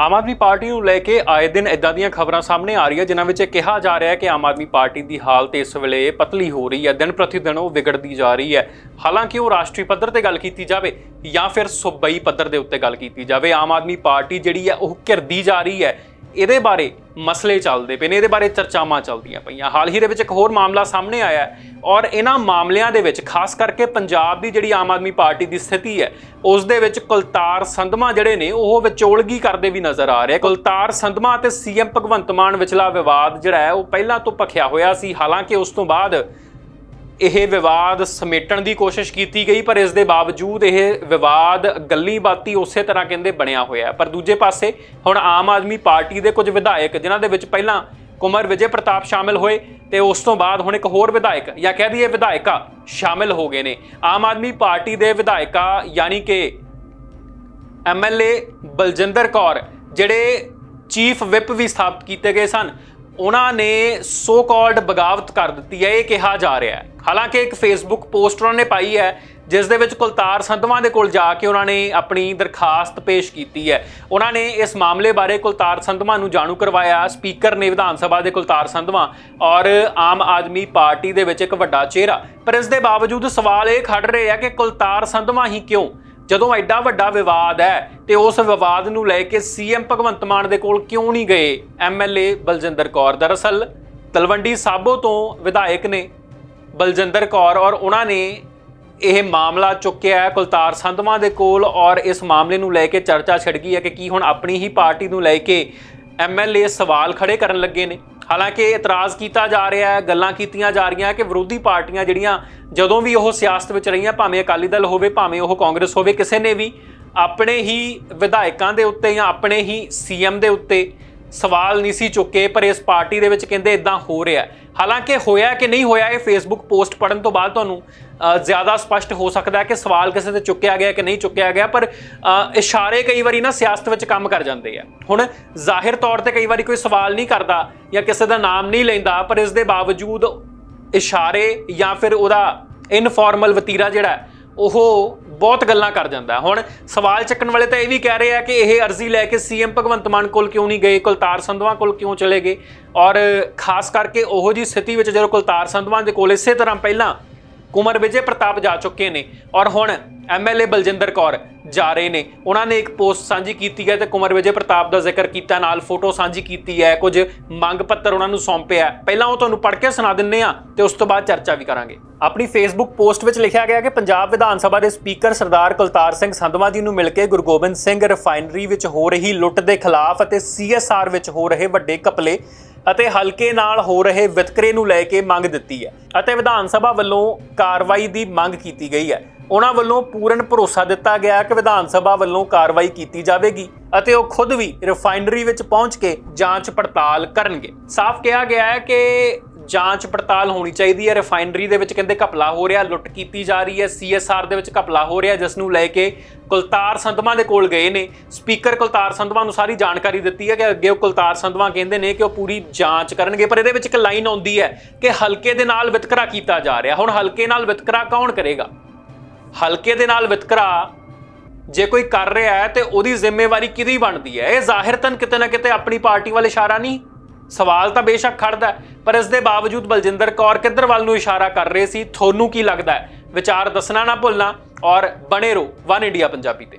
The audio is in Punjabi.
ਆਮ ਆਦਮੀ ਪਾਰਟੀ ਨੂੰ ਲੈ ਕੇ ਆਏ ਦਿਨ ਇਦਾਂ ਦੀਆਂ ਖਬਰਾਂ ਸਾਹਮਣੇ ਆ ਰਹੀਆਂ, ਜਿਨ੍ਹਾਂ ਵਿੱਚ ਕਿਹਾ ਜਾ ਰਿਹਾ ਹੈ ਕਿ ਆਮ ਆਦਮੀ ਪਾਰਟੀ ਦੀ ਹਾਲਤ ਇਸ ਵੇਲੇ ਪਤਲੀ ਹੋ ਰਹੀ ਹੈ, ਦਿਨ ਪ੍ਰਤੀ ਦਿਨ ਉਹ ਵਿਗੜਦੀ ਜਾ ਰਹੀ ਹੈ। ਹਾਲਾਂਕਿ ਉਹ ਰਾਸ਼ਟਰੀ ਪੱਧਰ ਤੇ ਗੱਲ ਕੀਤੀ ਜਾਵੇ ਜਾਂ ਫਿਰ ਸੂਬਾਈ ਪੱਧਰ ਦੇ ਉੱਤੇ ਗੱਲ ਕੀਤੀ ਜਾਵੇ, ਆਮ ਆਦਮੀ ਪਾਰਟੀ ਜਿਹੜੀ ਹੈ ਉਹ ਘਿਰਦੀ ਜਾ ਰਹੀ ਹੈ। ਇਹਦੇ ਬਾਰੇ ਮਸਲੇ ਚੱਲਦੇ ਪਏ ਨੇ, ਇਹਦੇ ਬਾਰੇ ਚਰਚਾਵਾਂ ਚੱਲਦੀਆਂ ਪਈਆਂ। ਹਾਲ ਹੀ ਦੇ ਵਿੱਚ ਇੱਕ ਹੋਰ ਮਾਮਲਾ ਸਾਹਮਣੇ ਆਇਆ ਹੈ ਔਰ ਇਹਨਾਂ ਮਾਮਲਿਆਂ ਦੇ ਵਿੱਚ ਖਾਸ ਕਰਕੇ ਪੰਜਾਬ ਦੀ ਜਿਹੜੀ ਆਮ ਆਦਮੀ ਪਾਰਟੀ ਦੀ ਸਥਿਤੀ ਹੈ, ਉਸ ਦੇ ਵਿੱਚ ਕੁਲਤਾਰ ਸੰਧਮਾ ਜਿਹੜੇ ਨੇ, ਉਹ ਵਿਚੋਲਗੀ ਕਰਦੇ ਵੀ ਨਜ਼ਰ ਆ ਰਹੇ ਕੁਲਤਾਰ ਸੰਧਮਾ ਅਤੇ ਸੀਐਮ ਭਗਵੰਤ ਮਾਨ ਵਿਚਲਾ ਵਿਵਾਦ ਜਿਹੜਾ ਹੈ, ਉਹ ਪਹਿਲਾਂ ਤੋਂ ਭਖਿਆ ਹੋਇਆ ਸੀ, ਹਾਲਾਂਕਿ ਉਸ ਤੋਂ ਬਾਅਦ ਇਹ ਵਿਵਾਦ ਸਮੇਟਣ ਦੀ ਕੋਸ਼ਿਸ਼ ਕੀਤੀ ਗਈ, ਪਰ ਇਸ ਦੇ ਬਾਵਜੂਦ ਇਹ ਵਿਵਾਦ ਗੱਲੀ ਬਾਤੀ ਉਸੇ ਤਰ੍ਹਾਂ ਕਹਿੰਦੇ ਬਣਿਆ ਹੋਇਆ ਪਰ ਦੂਜੇ ਪਾਸੇ ਹੁਣ ਆਮ ਆਦਮੀ ਪਾਰਟੀ ਦੇ ਕੁਝ ਵਿਧਾਇਕ, ਜਿਨ੍ਹਾਂ ਦੇ ਵਿੱਚ ਪਹਿਲਾਂ ਕੁਮਰ ਵਿਜੇ ਪ੍ਰਤਾਪ ਸ਼ਾਮਿਲ ਹੋਏ ਤੇ ਉਸ ਤੋਂ ਬਾਅਦ ਹੁਣ ਇੱਕ ਹੋਰ ਵਿਧਾਇਕ, ਜਾਂ ਕਹਿ ਦਈਏ ਵਿਧਾਇਕਾ, ਸ਼ਾਮਿਲ ਹੋ ਗਏ ਨੇ। ਆਮ ਆਦਮੀ ਪਾਰਟੀ ਦੇ ਵਿਧਾਇਕਾ ਯਾਨੀ ਕਿ ਐਮਐਲਏ ਬਲਜਿੰਦਰ ਕੌਰ, ਜਿਹੜੇ ਚੀਫ ਵਿਪ ਵੀ ਸਥਾਪਿਤ ਕੀਤੇ ਗਏ ਸਨ ਉਹਨਾਂ ਨੇ ਸੋ ਕਾਲਡ ਬਗਾਵਤ ਕਰ ਦਿੱਤੀ ਹੈ, ਇਹ ਕਿਹਾ ਜਾ ਰਿਹਾ ਹੈ। ਹਾਲਾਂਕਿ ਇੱਕ ਫੇਸਬੁੱਕ ਪੋਸਟ ਉਹਨਾਂ ਨੇ ਪਾਈ ਹੈ, ਜਿਸ ਦੇ ਵਿੱਚ ਕੁਲਤਾਰ ਸੰਧਵਾਂ ਦੇ ਕੋਲ ਜਾ ਕੇ ਉਹਨਾਂ ਨੇ ਆਪਣੀ ਦਰਖਾਸਤ ਪੇਸ਼ ਕੀਤੀ ਹੈ। ਉਹਨਾਂ ਨੇ ਇਸ ਮਾਮਲੇ ਬਾਰੇ ਕੁਲਤਾਰ ਸੰਧਵਾਂ ਨੂੰ ਜਾਣੂ ਕਰਵਾਇਆ। ਸਪੀਕਰ ਨੇ ਵਿਧਾਨ ਸਭਾ ਦੇ ਕੁਲਤਾਰ ਸੰਧਵਾਂ ਔਰ ਆਮ ਆਦਮੀ ਪਾਰਟੀ ਦੇ ਵਿੱਚ ਇੱਕ ਵੱਡਾ ਚਿਹਰਾ। ਪਰ ਇਸ ਦੇ ਬਾਵਜੂਦ ਸਵਾਲ ਇਹ ਖੜ ਰਹੇ ਆ ਕਿ ਕੁਲਤਾਰ ਸੰਧਵਾਂ ਹੀ ਕਿਉਂ? ਜਦੋਂ ਐਡਾ ਵੱਡਾ ਵਿਵਾਦ ਹੈ ਤੇ ਉਸ ਵਿਵਾਦ ਨੂੰ ਲੈ ਕੇ ਸੀਐਮ ਭਗਵੰਤ ਮਾਨ ਦੇ ਕੋਲ ਕਿਉਂ ਨਹੀਂ ਗਏ? ਐਮਐਲਏ ਬਲਜਿੰਦਰ ਕੌਰ। ਦਰਅਸਲ, ਤਲਵੰਡੀ ਸਾਬੋ ਤੋਂ ਵਿਧਾਇਕ ਨੇ ਬਲਜਿੰਦਰ ਕੌਰ ਔਰ ਉਹਨਾਂ ਨੇ ਇਹ ਮਾਮਲਾ ਚੁੱਕਿਆ ਹੈ ਕੁਲਤਾਰ ਸੰਧਵਾਂ ਦੇ ਕੋਲ ਔਰ ਇਸ ਮਾਮਲੇ ਨੂੰ ਲੈ ਕੇ ਚਰਚਾ ਛਿੜ ਗਈ ਹੈ ਕਿ ਕੀ ਹੁਣ ਆਪਣੀ ਹੀ ਪਾਰਟੀ ਨੂੰ ਲੈ ਕੇ ਐਮਐਲਏ ਸਵਾਲ ਖੜੇ ਕਰਨ ਲੱਗੇ ਨੇ। ਹਾਲਾਂਕਿ ਇਤਰਾਜ਼ ਕੀਤਾ ਜਾ ਰਿਹਾ ਹੈ, ਗੱਲਾਂ ਕੀਤੀਆਂ ਜਾ ਰਹੀਆਂ ਕਿ ਵਿਰੋਧੀ ਪਾਰਟੀਆਂ ਜਿਹੜੀਆਂ ਜਦੋਂ ਵੀ ਉਹ ਸਿਆਸਤ ਵਿੱਚ ਰਹੀਆਂ, ਭਾਵੇਂ ਅਕਾਲੀ ਦਲ ਹੋਵੇ, ਭਾਵੇਂ ਉਹ ਕਾਂਗਰਸ ਹੋਵੇ, ਕਿਸੇ ਨੇ ਵੀ ਆਪਣੇ ਹੀ ਵਿਧਾਇਕਾਂ ਦੇ ਉੱਤੇ ਜਾਂ ਆਪਣੇ ਹੀ ਸੀਐਮ ਦੇ ਉੱਤੇ ਸਵਾਲ ਨਹੀਂ ਸੀ ਚੁੱਕੇ, ਪਰ ਇਸ ਪਾਰਟੀ ਦੇ ਵਿੱਚ ਕਹਿੰਦੇ ਇਦਾਂ ਹੋ ਰਿਹਾ ਹਾਲਾਂਕਿ ਹੋਇਆ ਕਿ ਨਹੀਂ ਹੋਇਆ, ਇਹ ਫੇਸਬੁੱਕ ਪੋਸਟ ਪੜਨ ਤੋਂ ਬਾਅਦ ਤੁਹਾਨੂੰ ਜ਼ਿਆਦਾ ਸਪਸ਼ਟ ਹੋ ਸਕਦਾ ਹੈ ਕਿ ਸਵਾਲ ਕਿਸੇ ਤੇ ਚੁੱਕਿਆ ਗਿਆ ਕਿ ਨਹੀਂ ਚੁੱਕਿਆ ਗਿਆ, ਪਰ ਇਸ਼ਾਰੇ ਕਈ ਵਾਰੀ ਨਾ ਸਿਆਸਤ ਵਿੱਚ ਕੰਮ ਕਰ ਜਾਂਦੇ ਆ। ਹੁਣ ਜ਼ਾਹਿਰ ਤੌਰ ਤੇ ਕਈ ਵਾਰੀ ਕੋਈ ਸਵਾਲ ਨਹੀਂ ਕਰਦਾ ਜਾਂ ਕਿਸੇ ਦਾ ਨਾਮ ਨਹੀਂ ਲੈਂਦਾ, ਪਰ ਇਸ ਦੇ ਬਾਵਜੂਦ ਇਸ਼ਾਰੇ ਜਾਂ ਫਿਰ ਉਹਦਾ ਇਨਫਾਰਮਲ ਵਤੀਰਾ ਜਿਹੜਾ ਉਹ ਬਹੁਤ ਗੱਲਾਂ ਕਰ ਜਾਂਦਾ ਹੁਣ ਸਵਾਲ ਚੱਕਣ ਵਾਲੇ ਤਾਂ ਇਹ ਵੀ ਕਹਿ ਰਹੇ ਆ ਕਿ ਇਹ ਅਰਜ਼ੀ ਲੈ ਕੇ ਸੀਐਮ ਭਗਵੰਤ ਮਾਨ ਕੋਲ ਕਿਉਂ ਨਹੀਂ ਗਏ? ਕੁਲਤਾਰ ਸੰਧਵਾਂ ਕੋਲ ਕਿਉਂ ਚਲੇ ਗਏ? ਔਰ ਖਾਸ ਕਰਕੇ ਉਹੋ ਜੀ ਸਥਿਤੀ ਵਿੱਚ ਜਦੋਂ ਕੁਲਤਾਰ ਸੰਧਵਾਂ ਦੇ ਕੋਲ ਇਸੇ ਤਰ੍ਹਾਂ ਪਹਿਲਾਂ ਕੁਮਰ ਵਿਜੇ ਪ੍ਰਤਾਪ ਜਾ ਚੁੱਕੇ ਨੇ ਔਰ ਹੁਣ ਐਮਐਲਏ ਬਲਜਿੰਦਰ ਕੌਰ ਜਾ ਰਹੇ ਨੇ। ਉਹਨਾਂ ਨੇ ਇੱਕ ਪੋਸਟ ਸਾਂਝੀ ਕੀਤੀ ਹੈ ਤੇ ਕੁਮਰ ਵਿਜੇ ਪ੍ਰਤਾਪ ਦਾ ਜ਼ਿਕਰ ਕੀਤਾ, ਨਾਲ ਫੋਟੋ ਸਾਂਝੀ ਕੀਤੀ ਹੈ। ਕੁਝ ਮੰਗ ਪੱਤਰ ਉਹਨਾਂ ਨੂੰ ਸੌਂਪਿਆ ਪਹਿਲਾਂ ਉਹ ਤੁਹਾਨੂੰ ਪੜ੍ਹ ਕੇ ਸੁਣਾ ਦਿੰਨੇ ਆ ਤੇ ਉਸ ਤੋਂ ਬਾਅਦ ਚਰਚਾ ਵੀ ਕਰਾਂਗੇ। ਆਪਣੀ ਫੇਸਬੁੱਕ ਪੋਸਟ ਵਿੱਚ ਲਿਖਿਆ ਗਿਆ ਕਿ ਪੰਜਾਬ ਵਿਧਾਨ ਸਭਾ ਦੇ ਸਪੀਕਰ ਸਰਦਾਰ ਕੁਲਤਾਰ ਸਿੰਘ ਸੰਧਵਾ ਜੀ ਨੂੰ ਮਿਲ ਕੇ ਗੁਰੂ ਗੋਬਿੰਦ ਸਿੰਘ ਰਿਫਾਈਨਰੀ ਵਿੱਚ ਹੋ ਰਹੀ ਲੁੱਟ ਦੇ ਖਿਲਾਫ ਅਤੇ ਸੀਐਸਆਰ ਵਿੱਚ ਹੋ ਰਹੇ ਵੱਡੇ ਘਪਲੇ ਅਤੇ ਹਲਕੇ ਨਾਲ ਹੋ ਰਹੇ ਵਿਤਕਰੇ ਨੂੰ ਲੈ ਕੇ ਮੰਗ ਦਿੱਤੀ ਹੈ ਅਤੇ ਵਿਧਾਨ ਸਭਾ ਵੱਲੋਂ ਕਾਰਵਾਈ ਦੀ ਮੰਗ ਕੀਤੀ ਗਈ ਹੈ। ਉਹਨਾਂ ਵੱਲੋਂ ਪੂਰਨ ਭਰੋਸਾ ਦਿੱਤਾ ਗਿਆ ਕਿ ਵਿਧਾਨ ਸਭਾ ਵੱਲੋਂ ਕਾਰਵਾਈ ਕੀਤੀ ਜਾਵੇਗੀ ਅਤੇ ਉਹ ਖੁਦ ਵੀ ਰਿਫਾਈਨਰੀ ਵਿੱਚ ਪਹੁੰਚ ਕੇ ਜਾਂਚ ਪੜਤਾਲ ਕਰਨਗੇ। ਸਾਫ਼ ਕਿਹਾ ਗਿਆ ਹੈ ਕਿ ਜਾਂਚ ਪੜਤਾਲ ਹੋਣੀ ਚਾਹੀਦੀ ਹੈ। ਰਿਫਾਈਨਰੀ ਦੇ ਵਿੱਚ ਕਹਿੰਦੇ ਘਪਲਾ ਹੋ ਰਿਹਾ, ਲੁੱਟ ਕੀਤੀ ਜਾ ਰਹੀ ਹੈ। ਸੀਐਸਆਰ ਦੇ ਵਿੱਚ ਘਪਲਾ ਹੋ ਰਿਹਾ, ਜਿਸ ਨੂੰ ਲੈ ਕੇ ਕੁਲਤਾਰ ਸੰਧਵਾਂ ਦੇ ਕੋਲ ਗਏ ਨੇ। ਸਪੀਕਰ ਕੁਲਤਾਰ ਸੰਧਵਾਂ ਨੂੰ ਸਾਰੀ ਜਾਣਕਾਰੀ ਦਿੱਤੀ ਹੈ ਕਿ ਅੱਗੇ ਉਹ ਕੁਲਤਾਰ ਸੰਧਵਾਂ ਕਹਿੰਦੇ ਨੇ ਕਿ ਉਹ ਪੂਰੀ ਜਾਂਚ ਕਰਨਗੇ, ਪਰ ਇਹਦੇ ਵਿੱਚ ਇੱਕ ਲਾਈਨ ਆਉਂਦੀ ਹੈ ਕਿ ਹਲਕੇ ਦੇ ਨਾਲ ਵਿਤਕਰਾ ਕੀਤਾ ਜਾ ਰਿਹਾ। ਹੁਣ ਹਲਕੇ ਨਾਲ ਵਿਤਕਰਾ ਕੌਣ ਕਰੇਗਾ? ਹਲਕੇ ਦੇ ਨਾਲ ਵਿਤਕਰਾ ਜੇ ਕੋਈ ਕਰ ਰਿਹਾ ਹੈ ਤੇ ਉਹਦੀ ਜ਼ਿੰਮੇਵਾਰੀ ਕਿਹਦੀ ਬਣਦੀ ਹੈ? ਇਹ ਜ਼ਾਹਿਰਤਨ ਕਿਤੇ ਨਾ ਕਿਤੇ ਆਪਣੀ ਪਾਰਟੀ ਵੱਲ ਇਸ਼ਾਰਾ ਨਹੀਂ ਸਵਾਲ ਤਾਂ ਬੇਸ਼ੱਕ ਖੜਦਾ ਪਰ ਇਸ ਦੇ ਬਾਵਜੂਦ ਬਲਜਿੰਦਰ ਕੌਰ ਕਿੱਧਰ ਵੱਲ ਨੂੰ ਇਸ਼ਾਰਾ ਕਰ ਰਹੇ ਸੀ, ਤੁਹਾਨੂੰ ਕੀ ਲੱਗਦਾ ਵਿਚਾਰ ਦੱਸਣਾ ਨਾ ਭੁੱਲਣਾ ਔਰ ਬਣੇ ਰਹੋ, ਵਨ ਇੰਡੀਆ ਪੰਜਾਬੀ ਤੇ।